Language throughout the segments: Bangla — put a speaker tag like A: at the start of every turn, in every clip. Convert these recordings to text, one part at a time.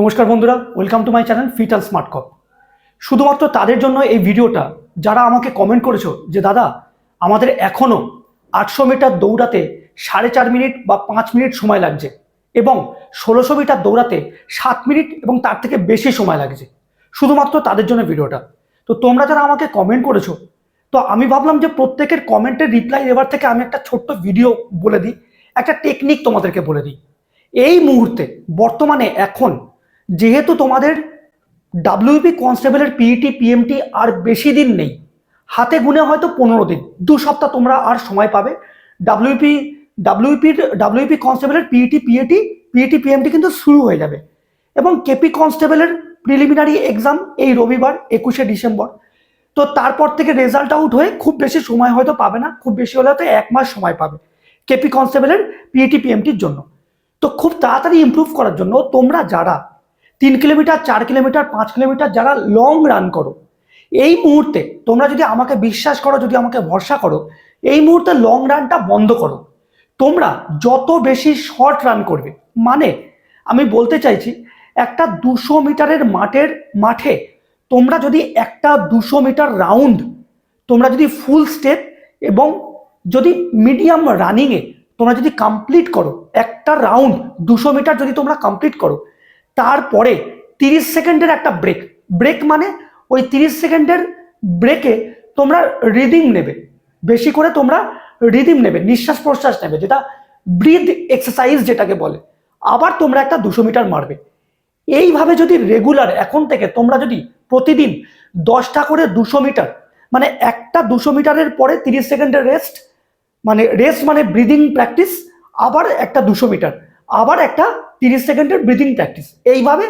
A: নমস্কার বন্ধুরা welcome to my channel fit and smart cop শুধুমাত্র তাদের জন্য এই ভিডিওটা, যারা আমাকে কমেন্ট করেছ যে, দাদা, আমাদের এখনও আটশো মিটার দৌড়াতে সাড়ে চার মিনিট বা পাঁচ মিনিট সময় লাগছে এবং ষোলোশো মিটার দৌড়াতে সাত মিনিট এবং তার থেকে বেশি সময় লাগছে। শুধুমাত্র তাদের জন্য ভিডিওটা। তো তোমরা যারা আমাকে কমেন্ট করেছ, তো আমি ভাবলাম যে, প্রত্যেকের কমেন্টের রিপ্লাই দেওয়ার থেকে আমি একটা ছোট্ট ভিডিও বলে দিই, একটা টেকনিক তোমাদেরকে বলে দিই। এই মুহূর্তে, বর্তমানে, এখন যেহেতু তোমাদের ডাব্লিউপি কনস্টেবলের পিইটি পিএমটি আর বেশি দিন নেই, হাতে গুনে হয়তো পনেরো দিন, দু সপ্তাহ তোমরা আর সময় পাবে। ডাব্লিউপি ডাব্লিউপির ডাব্লিউপি কনস্টেবলের পিইটি পিএটি পিইটি পিএমটি কিন্তু শুরু হয়ে যাবে। এবং কেপি কনস্টেবলের প্রিলিমিনারি এক্সাম এই রবিবার, একুশে ডিসেম্বর। তো তারপর থেকে রেজাল্ট আউট হয়ে খুব বেশি সময় হয়তো পাবে না, খুব বেশি হলে হয়তো এক মাস সময় পাবে কেপি কনস্টেবলের পিইটি পিএমটির জন্য। তো খুব তাড়াতাড়ি ইমপ্রুভ করার জন্য তোমরা যারা তিন কিলোমিটার, চার কিলোমিটার, পাঁচ কিলোমিটার যারা লং রান করো, এই মুহূর্তে তোমরা যদি আমাকে বিশ্বাস করো, যদি আমাকে ভরসা করো, এই মুহূর্তে লং রানটা বন্ধ করো। তোমরা যত বেশি শর্ট রান করবে মানে আমি বলতে চাইছি, একটা দুশো মিটারের মাঠের মাঠে তোমরা যদি একটা দুশো মিটার রাউন্ড তোমরা যদি ফুল স্টেপ এবং যদি মিডিয়াম রানিংয়ে তোমরা যদি কমপ্লিট করো, একটা রাউন্ড দুশো মিটার যদি তোমরা কমপ্লিট করো তারপরে তিরিশ সেকেন্ডের একটা ব্রেক ব্রেক মানে ওই তিরিশ সেকেন্ডের ব্রেকে তোমরা রিদিম নেবে। বেশি করে তোমরা রিদিম নেবে নিঃশ্বাস প্রশ্বাস নেবে, যেটা ব্রিথ এক্সারসাইজ যেটাকে বলে। আবার তোমরা একটা দুশো মিটার মারবে। এইভাবে যদি রেগুলার এখন থেকে তোমরা যদি প্রতিদিন দশটা করে দুশো মিটার মানে একটা দুশো মিটারের পরে তিরিশ সেকেন্ডের রেস্ট মানে রেস্ট মানে ব্রিদিং প্র্যাকটিস আবার একটা দুশো মিটার। আবার একটা তিরিশ সেকেন্ডের ব্রিদিং প্র্যাকটিস এইভাবে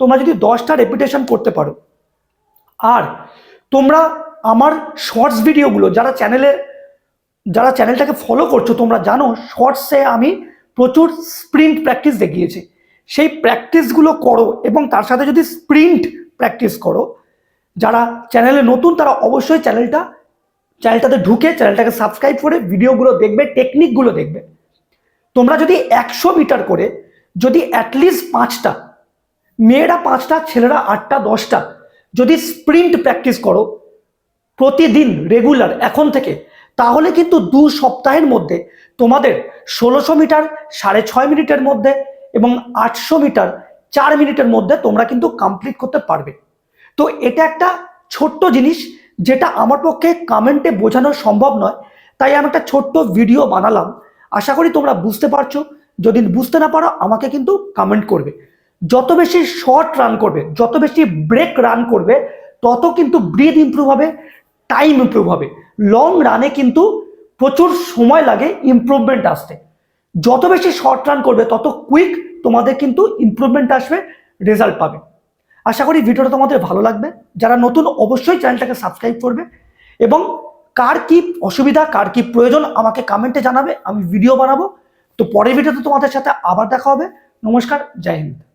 A: তোমরা যদি দশটা রেপিটেশন করতে পারো। আর তোমরা আমার শর্টস ভিডিওগুলো যারা চ্যানেলে যারা চ্যানেলটাকে ফলো করছ, তোমরা জানো শর্টসে আমি প্রচুর স্প্রিন্ট প্র্যাকটিস দেখিয়েছি। সেই প্র্যাকটিসগুলো করো এবং তার সাথে যদি স্প্রিন্ট প্র্যাকটিস করো, যারা চ্যানেলে নতুন, তারা অবশ্যই চ্যানেলটা চ্যানেলটাতে ঢুকে চ্যানেলটাকে সাবস্ক্রাইব করে ভিডিওগুলো দেখবে টেকনিকগুলো দেখবে। তোমরা যদি একশো মিটার করে, যদি অ্যাটলিস্ট পাঁচটা, মেয়েরা পাঁচটা, ছেলেরা আটটা, দশটা, যদি স্প্রিন্ট প্র্যাকটিস করো প্রতিদিন রেগুলার এখন থেকে, তাহলে কিন্তু দু সপ্তাহের মধ্যে তোমাদের ষোলোশো মিটার, সাড়ে ছয় মিনিটের মধ্যে এবং আটশো মিটার, চার মিনিটের মধ্যে তোমরা কিন্তু কমপ্লিট করতে পারবে। তো এটা একটা ছোট্ট জিনিস যেটা আমার পক্ষে কমেন্টে বোঝানো সম্ভব নয়, তাই আমি একটা ছোট্ট ভিডিও বানালাম। আশা করি তোমরা বুঝতে পারছ। যদি বুঝতে না পারো, আমাকে কিন্তু কমেন্ট করবে। যত বেশি শর্ট রান করবে, যত বেশি ব্রেক রান করবে, তত কিন্তু ব্রিথ ইমপ্রুভ হবে টাইম ইমপ্রুভ হবে। লং রানে কিন্তু প্রচুর সময় লাগে ইমপ্রুভমেন্ট আসতে। যত বেশি শর্ট রান করবে, তত কুইক তোমাদের কিন্তু ইমপ্রুভমেন্ট আসবে রেজাল্ট পাবে। আশা করি ভিডিওটা তোমাদের ভালো লাগবে। যারা নতুন, অবশ্যই চ্যানেলটাকে সাবস্ক্রাইব করবে এবং কার কি অসুবিধা, কার কি প্রয়োজন আমাকে কমেন্টে জানাবে, আমি ভিডিও বানাবো। তো পরের ভিডিওতে তোমাদের সাথে আবার দেখা হবে। নমস্কার, জয় হিন্দ।